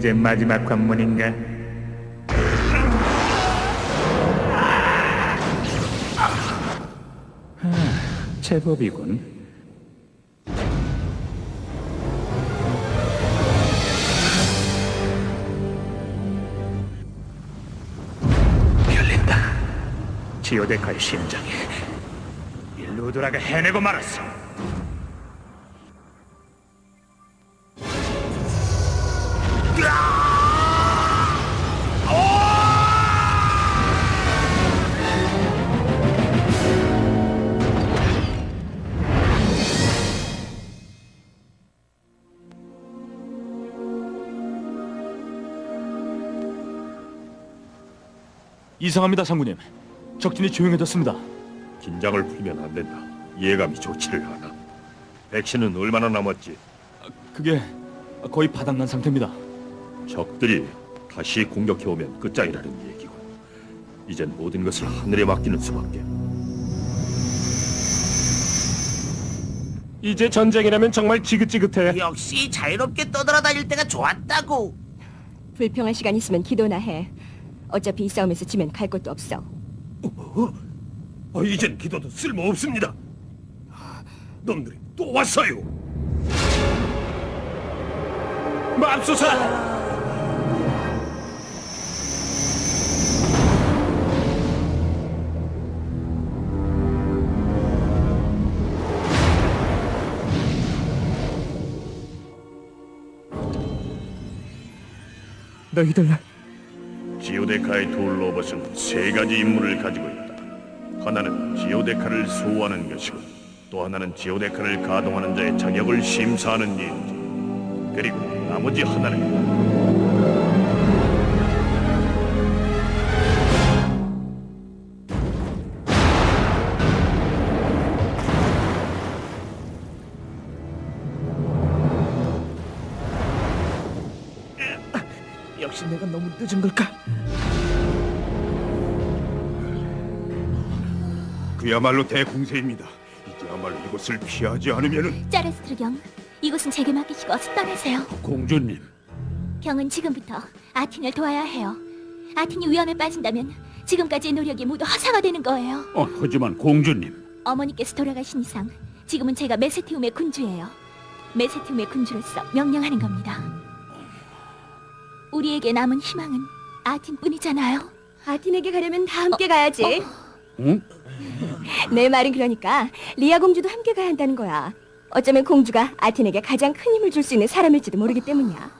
이제 마지막 관문인가? 아, 제법이군. 열린다. 지오데카의 심장이 일루드라가 해내고 말았어. 이상합니다, 장군님. 적진이 조용해졌습니다. 긴장을 풀면 안 된다. 예감이 좋지를 않아. 백신은 얼마나 남았지? 그게 거의 바닥난 상태입니다. 적들이 다시 공격해 오면 끝장이라는 얘기고. 이젠 모든 것을 하늘에 맡기는 수밖에. 이제 전쟁이라면 정말 지긋지긋해. 역시 자유롭게 떠돌아다닐 때가 좋았다고. 불평할 시간 있으면 기도나 해. 어차피 이 싸움에서 지면 갈 곳도 없어. 어, 이젠 기도도 쓸모 없습니다. 놈들이 또 왔어요. 맙소사! 너희들 지오데카의 두 로봇은 세 가지 임무를 가지고 있다. 하나는 지오데카를 수호하는 것이고, 또 하나는 지오데카를 가동하는 자의 자격을 심사하는 일. 그리고 나머지 하나는 역시 내가 너무 늦은 걸까? 그야말로 대공세입니다. 이제야말로 이곳을 피하지 않으면은 짜레스트르 경, 이곳은 제게 맡기시고 어서 떠나세요. 공주님. 경은 지금부터 아틴을 도와야 해요. 아틴이 위험에 빠진다면 지금까지의 노력이 모두 허사가 되는 거예요. 어, 하지만 공주님. 어머니께서 돌아가신 이상 지금은 제가 메세티움의 군주예요. 메세티움의 군주로서 명령하는 겁니다. 우리에게 남은 희망은 아틴뿐이잖아요. 아틴에게 가려면 다 함께 가야지. 응? 내 말은 그러니까 리아 공주도 함께 가야 한다는 거야. 어쩌면 공주가 아틴에게 가장 큰 힘을 줄 수 있는 사람일지도 모르기 때문이야.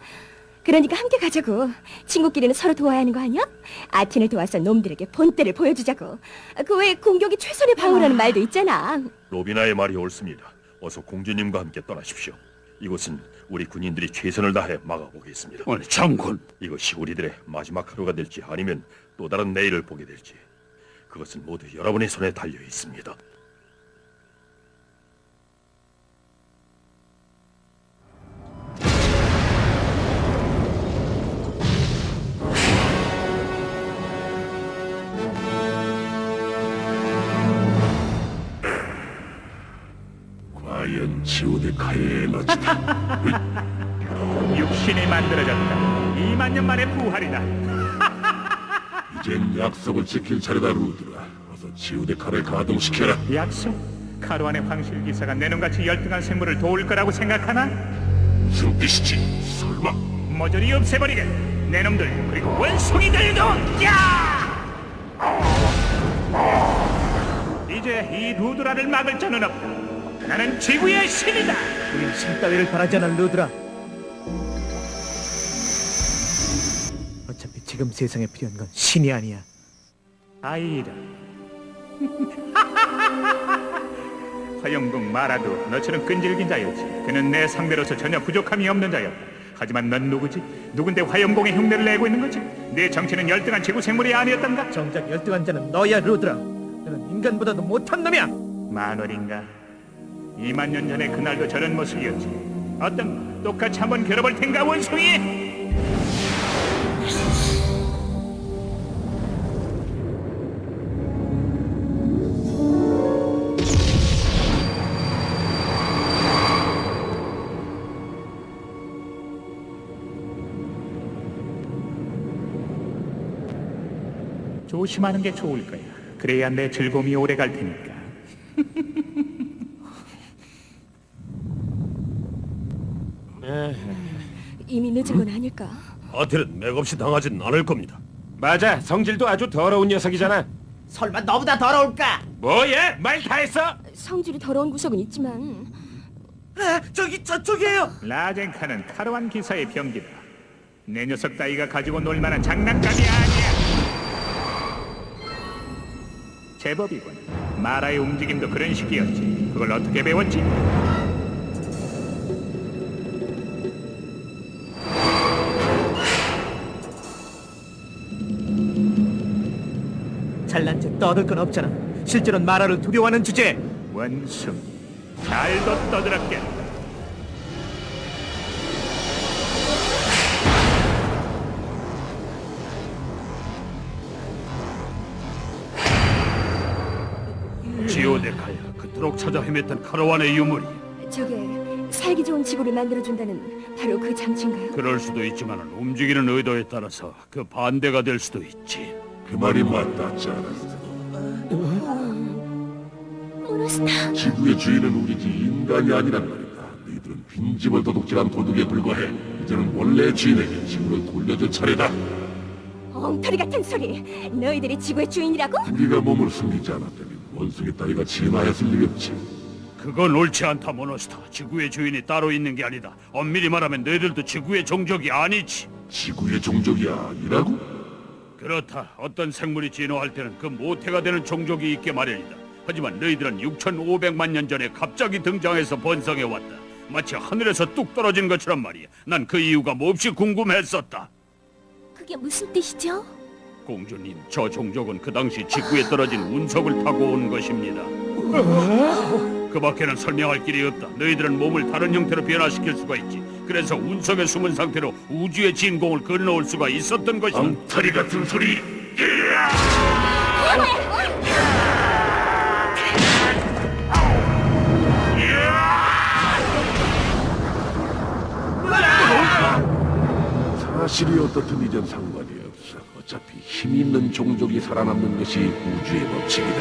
그러니까 함께 가자고. 친구끼리는 서로 도와야 하는 거 아니야? 아틴을 도와서 놈들에게 본때를 보여주자고. 그 외에 공격이 최선의 방어라는 말도 있잖아. 로비나의 말이 옳습니다. 어서 공주님과 함께 떠나십시오. 이곳은 우리 군인들이 최선을 다해 막아보겠습니다. 아니 장군 이것이 우리들의 마지막 하루가 될지 아니면 또 다른 내일을 보게 될지 그것은 모두 여러분의 손에 달려 있습니다. 지킬 차례다 루드라. 어서 지오데카를 가동시켜라. 약속? 카르완의 황실 기사가 내 놈같이 열등한 생물을 도울 거라고 생각하나? 무슨 뜻이지? 설마? 모조리 없애버리게. 내 놈들 그리고 원숭이들도 야! 이제 이 루드라를 막을 자는 없다. 나는 지구의 신이다. 우린 신 따위를 바라지 않아 루드라 어차피 지금 세상에 필요한 건 신이 아니야 아이라. 화영궁 마라도 너처럼 끈질긴 자였지. 그는 내 상대로서 전혀 부족함이 없는 자였다. 하지만 넌 누구지? 누군데 화영궁의 흉내를 내고 있는 거지? 내 정체는 열등한 지구 생물이 아니었던가? 정작 열등한 자는 너야 루드라 너는 인간보다도 못한 놈이야 만월인가? 2만 년 전에 그날도 저런 모습이었지. 어떤 똑같이 한번 겨뤄볼 텐가 원숭이? 조심하는 게 좋을 거야. 그래야 내 즐거움이 오래 갈 테니까. 이미 늦은 건 아닐까? 아틀은 맥없이 당하진 않을 겁니다. 맞아 성질도 아주 더러운 녀석이잖아 설마 너보다 더러울까? 뭐야 말 다 했어 성질이 더러운 구석은 있지만 아, 저기 저쪽이에요. 라젠카는 카르완 기사의 병기다. 내 녀석 따위가 가지고 놀 만한 장난감이 아니야. 제법이군. 마라의 움직임도 그런 식이었지. 그걸 어떻게 배웠지? 잘난 척 떠들 건 없잖아. 실제로는 마라를 두려워하는 주제. 원숭이. 잘도 떠들었겠 찾아 헤맸던 카라완의 유물이 저게 살기 좋은 지구를 만들어준다는 바로 그 장치인가요? 그럴 수도 있지만 움직이는 의도에 따라서 그 반대가 될 수도 있지. 그 말이 맞다, 자라스. 모노스타. 지구의 주인은 우리지 인간이 아니란 말이다. 너희들은 빈집을 도둑질한 도둑에 불과해. 이제는 원래 주인에게 지구를 돌려줄 차례다. 엉터리 같은 소리! 너희들이 지구의 주인이라고? 우리가 몸을 숨기지 않았다면 원숭이 따위가 진화했을 리가 없지. 그건 옳지 않다 모노스타. 지구의 주인이 따로 있는 게 아니다. 엄밀히 말하면 너희들도 지구의 종족이 아니지. 지구의 종족이 아니라고? 그렇다. 어떤 생물이 진화할 때는 그 모태가 되는 종족이 있게 마련이다. 하지만 너희들은 6,500만 년 전에 갑자기 등장해서 번성해 왔다. 마치 하늘에서 뚝 떨어진 것처럼 말이야. 난 그 이유가 몹시 궁금했었다. 그게 무슨 뜻이죠? 공주님, 저 종족은 그 당시 지구에 떨어진 운석을 타고 온 것입니다. 그 밖에는 설명할 길이 없다. 너희들은 몸을 다른 형태로 변화시킬 수가 있지. 그래서 운석에 숨은 상태로 우주의 진공을 건너올 수가 있었던 것이다. 엉터리 같은 소리. 사실이 어떻든 이젠 상관이 없 어. 어차피 힘 있는 종족이 살아남는 것이 우주의 법칙이다.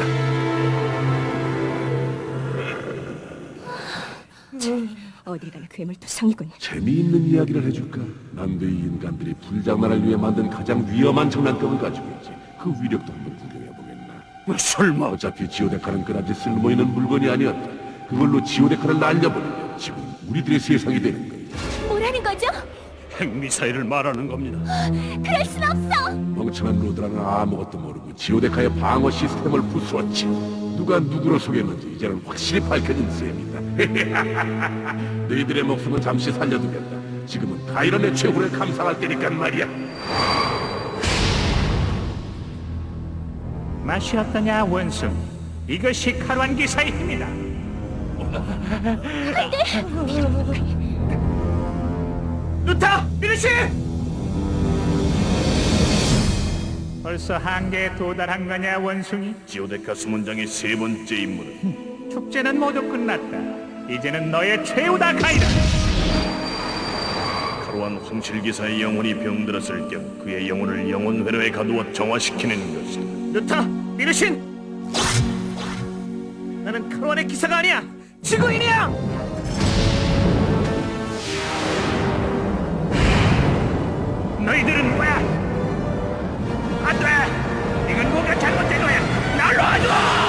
어딜 가나 괴물투성이군. 재미있는 이야기를 해줄까? 난 너희 인간들이 불장난을 위해 만든 가장 위험한 장난감을 가지고 있지. 그 위력도 한번 구경해보겠나? 설마 어차피 지오데카는 그다지 쓸모있는 물건이 아니었다. 그걸로 지오데카를 날려버리면 지금 우리들의 세상이 되는 거야. 뭐라는 거죠? 핵미사일을 말하는 겁니다. 그럴 순 없어. 멍청한 로드라는 아무것도 모르고 지오데카의 방어 시스템을 부수었지. 누가 누구를 속였는지 이제는 확실히 밝혀진 셈이다. 너희들의 목숨은 잠시 살려두겠다. 지금은 가이런의 최후를 감상할 때니까 말이야. 맛이 어떠냐, 원숭이? 이것이 카르완 기사의 힘이다. 루타, 미르시! 벌써 한계에 도달한 거냐, 원숭이? 지오데카 수문장의 세 번째 임무는 축제는 모두 끝났다. 이제는 너의 최후다, 가이다. 카루안 황실기사의 영혼이 병들었을 경우 그의 영혼을 영혼회로에 가두어 정화시키는 것이다. 루타, 미르신! 나는 크론의 기사가 아니야! 지구인이야! 너희들은 뭐야? 안 돼! 이건 뭔가 잘못된 거야! 날 놔줘!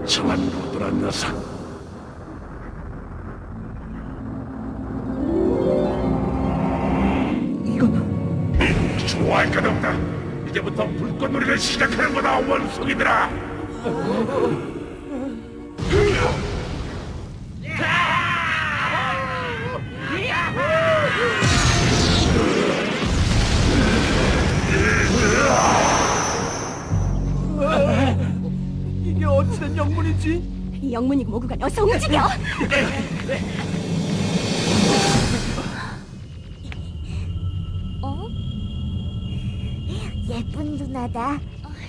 멍청한 로드라 녀석. 이건 좋아할 것 없다. 이제부터 불꽃놀이를 시작하는 거다 원숭이들아 영문이고 뭐고 간 어서 움직여. 어? 예쁜 누나다.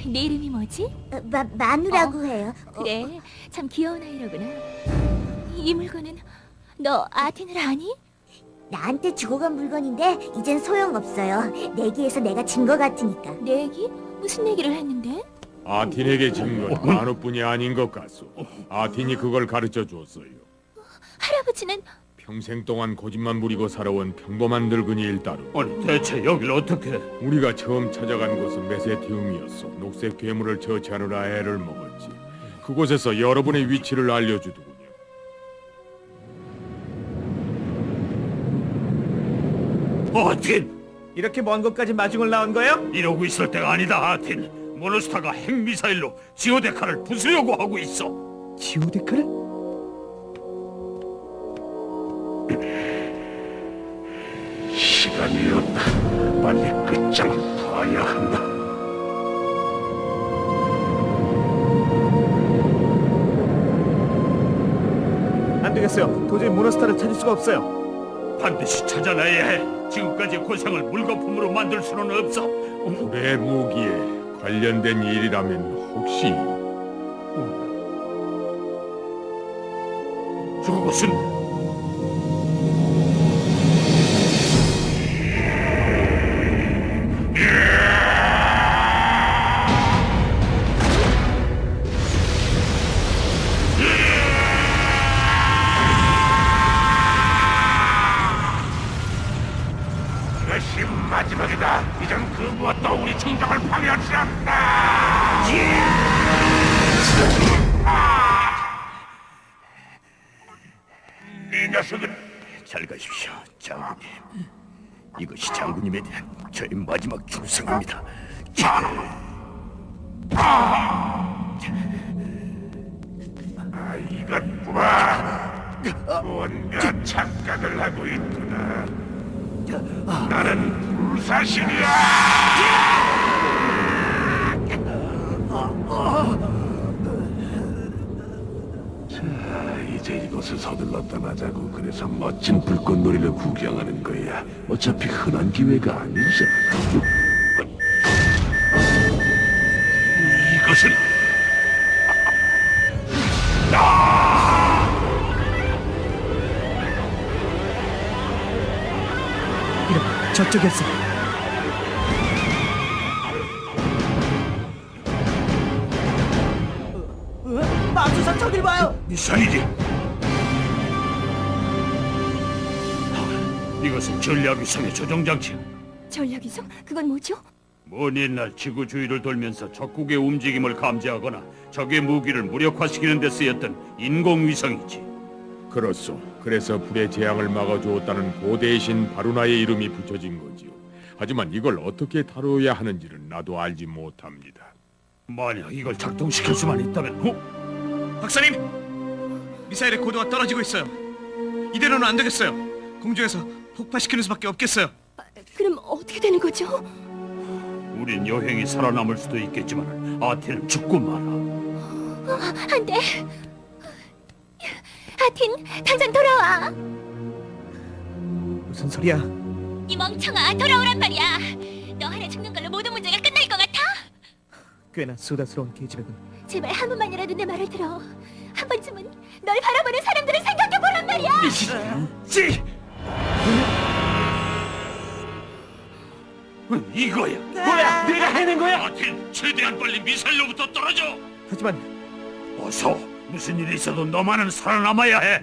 내 이름이 뭐지? 어, 마, 마누라고 해요. 어, 그래, 참 귀여운 아이로구나. 이 물건은 너 아틴을 아니? 나한테 주고 간 물건인데 이젠 소용없어요. 내기에서 내가 진 거 같으니까. 내기? 무슨 얘기를 했는데? 아틴에게 진건 만우뿐이 아닌 것 같소. 아틴이 그걸 가르쳐 주었어요. 할아버지는 평생 동안 고집만 부리고 살아온 평범한 늙은이일 따름. 아니 대체 여길 어떻게? 우리가 처음 찾아간 곳은 메세티움이었어. 녹색 괴물을 처치하느라 애를 먹었지. 그곳에서 여러분의 위치를 알려주더군요. 아틴 이렇게 먼 곳까지 마중을 나온 거야? 이러고 있을 때가 아니다 아틴. 모노스타가 핵미사일로 지오데카를 부수려고 하고 있어. 지오데카를? 시간이 없다 빨리 끝장을 봐야 한다 안 되겠어요. 도저히 모노스타를 찾을 수가 없어요. 반드시 찾아내야 해. 지금까지 고생을 물거품으로 만들 수는 없어. 불의 무기에 관련된 일이라면 혹시? 저것은 잘 가십시오, 장군님. 이것이 장군님에 대한 저의 마지막 충성입니다. 아, 이것 봐 뭔가 착각을 하고 있구나 나는 불사신이야 자 이제 이곳을 서둘러 떠나자고 그래서 멋진 불꽃놀이를 구경하는 거야 어차피 흔한 기회가 아니잖아 이것은 저쪽이었어. 마수사 저길 봐요. 미사일이. 이것은 전략위성의 조정 장치야. 전략이성? 그건 뭐죠? 먼 옛날 지구 주위를 돌면서 적국의 움직임을 감지하거나 적의 무기를 무력화시키는 데 쓰였던 인공위성이지. 그렇소. 그래서 불의 재앙을 막아주었다는 고대의 신 바루나의 이름이 붙여진 거지요. 하지만 이걸 어떻게 다뤄야 하는지는 나도 알지 못합니다. 만약 이걸 작동시킬 수만 있다면, 어? 박사님, 미사일의 고도가 떨어지고 있어요. 이대로는 안 되겠어요. 공중에서 폭파시키는 수밖에 없겠어요. 그럼 어떻게 되는 거죠? 우린 여행이 살아남을 수도 있겠지만 아테는 죽고 말아. 안 돼. 아틴, 당장 돌아와. 무슨 소리야? 이 멍청아, 돌아오란 말이야. 너 하나 죽는 걸로 모든 문제가 끝날 것 같아? 꽤나 수다스러운 계집애군. 제발 한 번만이라도 내 말을 들어. 한 번쯤은 널 바라보는 사람들을 생각해 보란 말이야. 찌! 이거야. 뭐야? 내가 해낸 거야? 아틴, 최대한 빨리 미사일로부터 떨어져. 하지만 어서. 무슨 일이 있어도 너만은 살아남아야 해.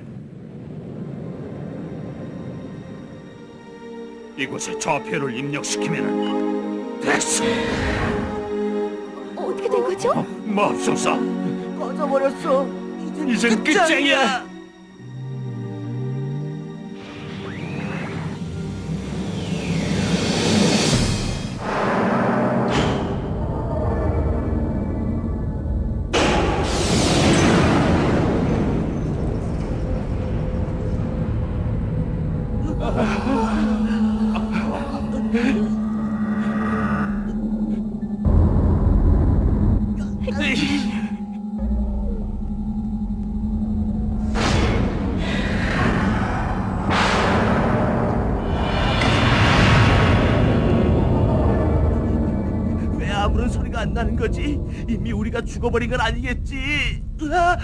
이곳에 좌표를 입력시키면 됐어. 어떻게 된 거죠? 맙소사. 꺼져버렸어. 이젠 끝장이야. 아무런 소리가 안 나는 거지? 이미 우리가 죽어버린 건 아니겠지? 으아!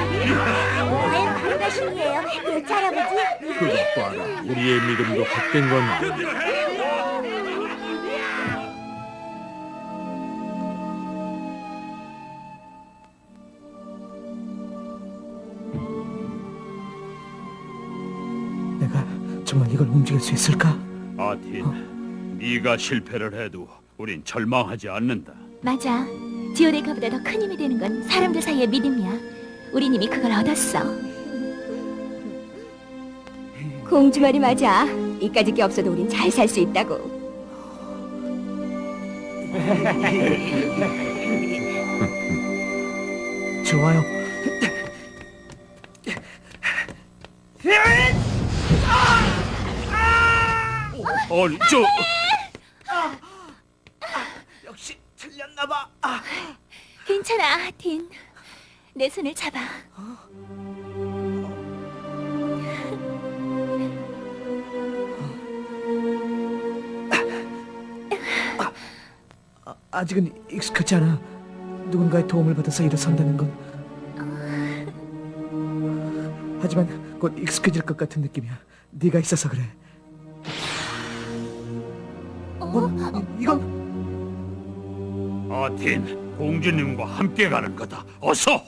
과연 바로가 신이에요. 그렇지 할아버지? 그것 봐라. 우리의 믿음도 헛된 건 내가 움직일 수 있을까? 아틴, 네가 실패를 해도 우린 절망하지 않는다. 맞아. 지오데카보다 더 큰 힘이 되는 건 사람들 사이의 믿음이야. 우린 이미 그걸 얻었어. 공주 말이 맞아. 이까짓 게 없어도 우린 잘 살 수 있다고. 좋아요. 아니, 저 역시 틀렸나 봐. 아, 괜찮아, 아틴. 내 손을 잡아. 아직은 익숙하지 않아. 누군가의 도움을 받아서 일어선다는 건. 하지만 곧 익숙해질 것 같은 느낌이야. 네가 있어서 그래. 어? 이- 이건 아틴, 공주님과 함께 가는 거다. 어서.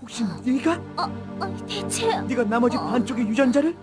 혹시 네가? 어, 어, 대체 네가 나머지 반쪽의 유전자를?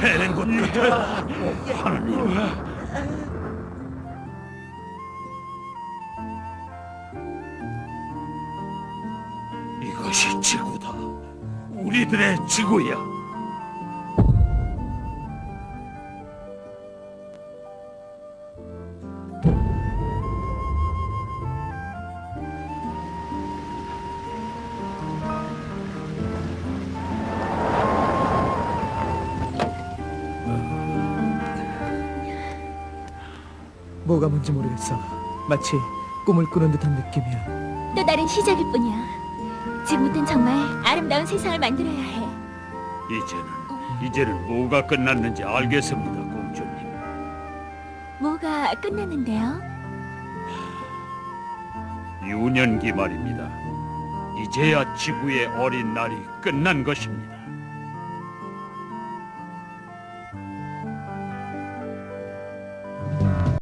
해낸 것 같아. 하나님. 이것이 지구다. 우리들의 지구야. 뭐가 뭔지 모르겠어. 마치 꿈을 꾸는 듯한 느낌이야. 또 다른 시작일 뿐이야. 지금부터는 정말 아름다운 세상을 만들어야 해. 이제는 이제는 뭐가 끝났는지 알겠습니다, 공주님. 뭐가 끝났는데요? 유년기 말입니다. 이제야 지구의 어린 날이 끝난 것입니다.